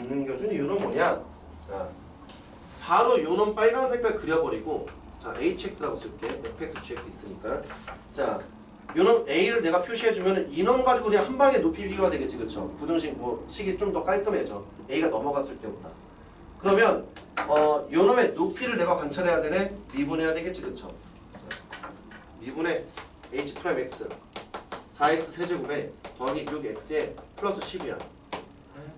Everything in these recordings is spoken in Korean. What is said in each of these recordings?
못 넘겨준 이유는 뭐냐? 자, 바로 요놈 빨간 색깔 그려버리고 자 hx라고 쓸게. Fx, gx 있으니까. 자 요놈 a를 내가 표시해주면 이놈 가지고 그냥 한 방에 높이 비교가 되겠지 그쵸? 부등식 뭐 식이 좀 더 깔끔해져. A가 넘어갔을 때보다. 그러면 어 요놈의 높이를 내가 관찰해야 되네? 미분해야 되겠지 그쵸? 자, 미분해. H 프라임 x. 4x 세제곱에 더하기 6x에 플러스 10이야.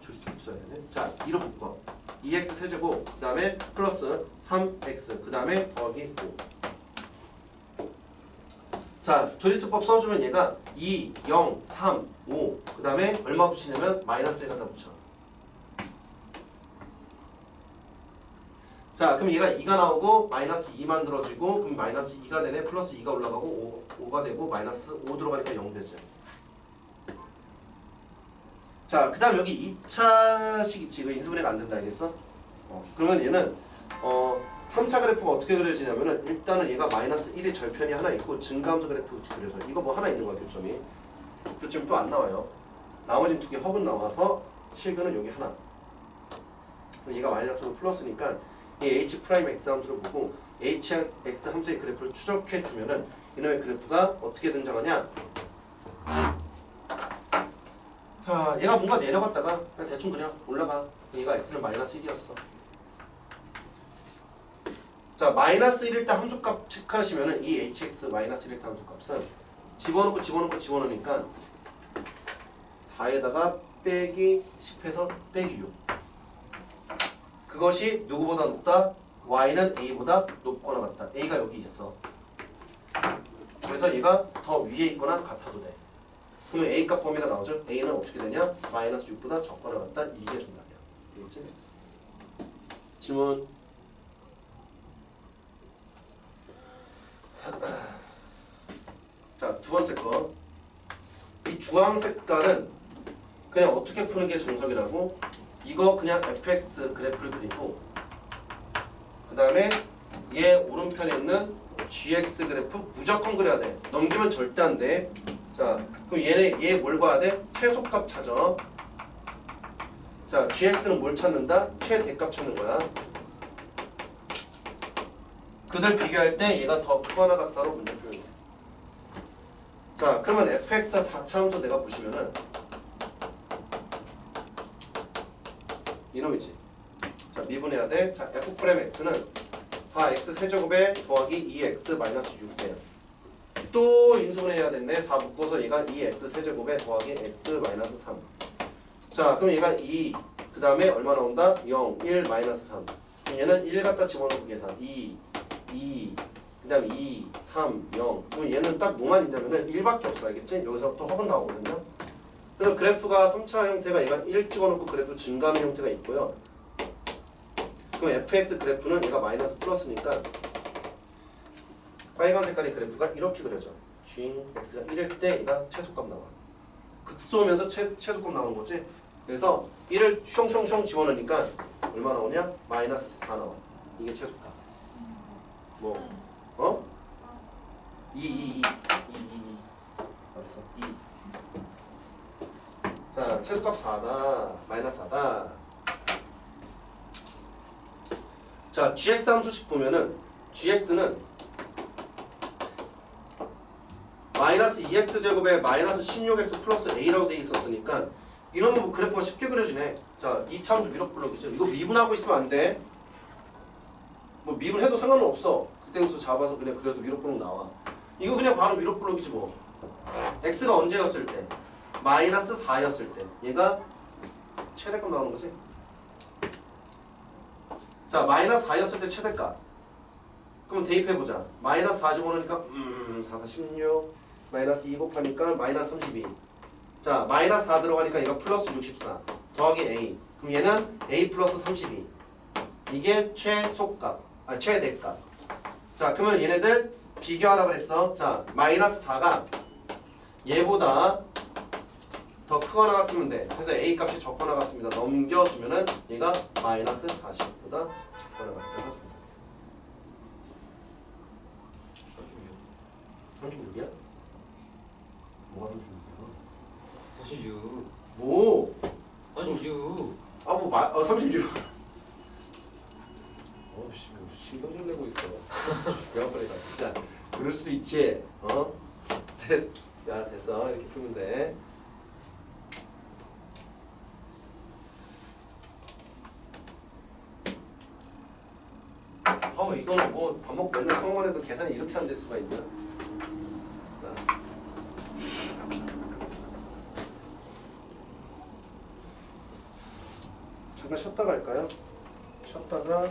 줄이 되네. 자, 2로 묶어. 2x 세제곱, 그 다음에 플러스 3x, 그 다음에 더하기 5. 자, 조리특법 써주면 얘가 2, 0, 3, 5, 그 다음에 얼마 붙이냐면 마이너스 1 갖다 붙여. 자, 그럼 얘가 2가 나오고 마이너스 2 만들어지고 그럼 마이너스 2가 되네. 플러스 2가 올라가고 5, 5가 되고 마이너스 5 들어가니까 0 되죠. 자, 그 다음 여기 2차식 있지. 이거 인수분해가 안 된다. 알겠어? 어, 그러면 얘는 어, 3차 그래프가 어떻게 그려지냐면은 일단은 얘가 마이너스 1의 절편이 하나 있고 증가함수 그래프 그려져. 이거 뭐 하나 있는 거야, 교점이. 교점이 또 안 나와요. 나머진 두개 허근 나와서 실근은 여기 하나. 얘가 마이너스고 플러스니까 이 h 프라임 x 함수를 보고 hx 함수의 그래프를 추적해 주면은 이놈의 그래프가 어떻게 등장하냐? 자, 얘가 뭔가 내려갔다가 그냥 대충 그냥 올라가. 얘가 x는 마이너스 1이었어. 자, 마이너스 1일 때 함수값 체크하시면은 이 hx 마이너스 1일 때 함수값은 집어넣고 집어넣고 집어넣으니까 4에다가 빼기 10해서 빼기 6. 그것이 누구보다 높다? y는 a보다 높거나 같다. a가 여기 있어. 그래서 얘가 더 위에 있거나 같아도 돼. 그러면 A 값 범위가 나오죠. A는 어떻게 되냐? 마이너스 6보다 적거나 같다. 이게 정답이야. 되겠지? 질문. 자, 두 번째 거. 이 주황 색깔은 그냥 어떻게 푸는 게 정석이라고? 이거 그냥 fx 그래프를 그리고 그 다음에 얘 오른편에 있는 gx 그래프 무조건 그려야 돼. 넘기면 절대 안 돼. 자, 그럼 얘네 얘 뭘 봐야 돼? 최소값 찾아. 자, gx는 뭘 찾는다? 최대값 찾는 거야. 그들 비교할 때 얘가 더 크거나 같다로 문제 표현해. 자, 그러면 fx가 4차 함수 내가 보시면은 이놈이지. 자, 미분해야 돼. 자, f 프라임 x는 4x 세제곱에 더하기 2x 마이너스 6이에요. 또 인수분해해야 됐네. 4 묶어서 얘가 2x 세제곱에 더하기 x 마이너스 3. 자, 그럼 얘가 2. 그 다음에 얼마 나온다? 0, 1, 마이너스 3. 그럼 얘는 1 갖다 집어넣고 계산. 2, 2, 그 다음에 2, 3, 0. 그럼 얘는 딱 뭐만 있냐면은 1밖에 없어. 알겠지? 여기서 또 허분 나오거든요. 그래서 그래프가 3차 형태가 얘가 1 찍어놓고 그래프 증가하는 형태가 있고요. 그럼 fx 그래프는 얘가 마이너스 플러스니까 빨간 색깔의 그래프가 이렇게 그려져. 쥐 x가 1일 때 얘가 최소값 나와. 극소하면서 최, 최소값 나오는 거지. 그래서 1을 숑숑숑 집어넣으니까 얼마 나오냐? 마이너스 4 나와. 이게 최소값. 뭐? 어? 2, 2, 2, 2, 2, 2. 알았어. 2. 자, 최소값 4다. 마이너스 4다. 자, gx 함수식 보면은 gx는 마이너스 2x 제곱에 마이너스 16x 플러스 a라고 돼 있었으니까 이러면 뭐 그래프가 쉽게 그려지네. 자, 2차함수 미력 블록이죠. 이거 미분하고 있으면 안 돼. 뭐 미분해도 상관은 없어. 그때부터 잡아서 그냥 그려도 미력 블록 나와. 이거 그냥 바로 미력 블록이지 뭐. x가 언제였을 때? 마이너스 4였을 때. 얘가 최대값 나오는 거지. 자, 마이너스 4였을 때 최대값. 그럼 대입해보자. 마이너스 4 집어넣으니까, 음, 4, 4, 16. 마이너스 2 곱하니까 마이너스 32. 자, 마이너스 4 들어가니까 얘가 플러스 64. 더하기 A. 그럼 얘는 A 플러스 32. 이게 최소값. 아, 최대값. 자, 그러면 얘네들 비교하라 그랬어. 자, 마이너스 4가 얘보다 더 크거나 같으면 돼. 그래서 A 값이 적거나 같습니다. 넘겨주면은 얘가 마이너스 40보다 적거나 같다 하죠. 36이야? 뭐가 36이야? 46 뭐? 46 아, 뭐 어, 마, 어 36. 어씨 신경질 내고 있어. 배워버리다 진짜. 그럴 수 있지. 어? 됐. 자 됐어. 이렇게 풀면 돼. 어 이거는 뭐 밥 먹고 맨날 수학만 해도 계산이 이렇게 안 될 수가 있나? 잠깐 쉬었다 갈까요? 쉬었다가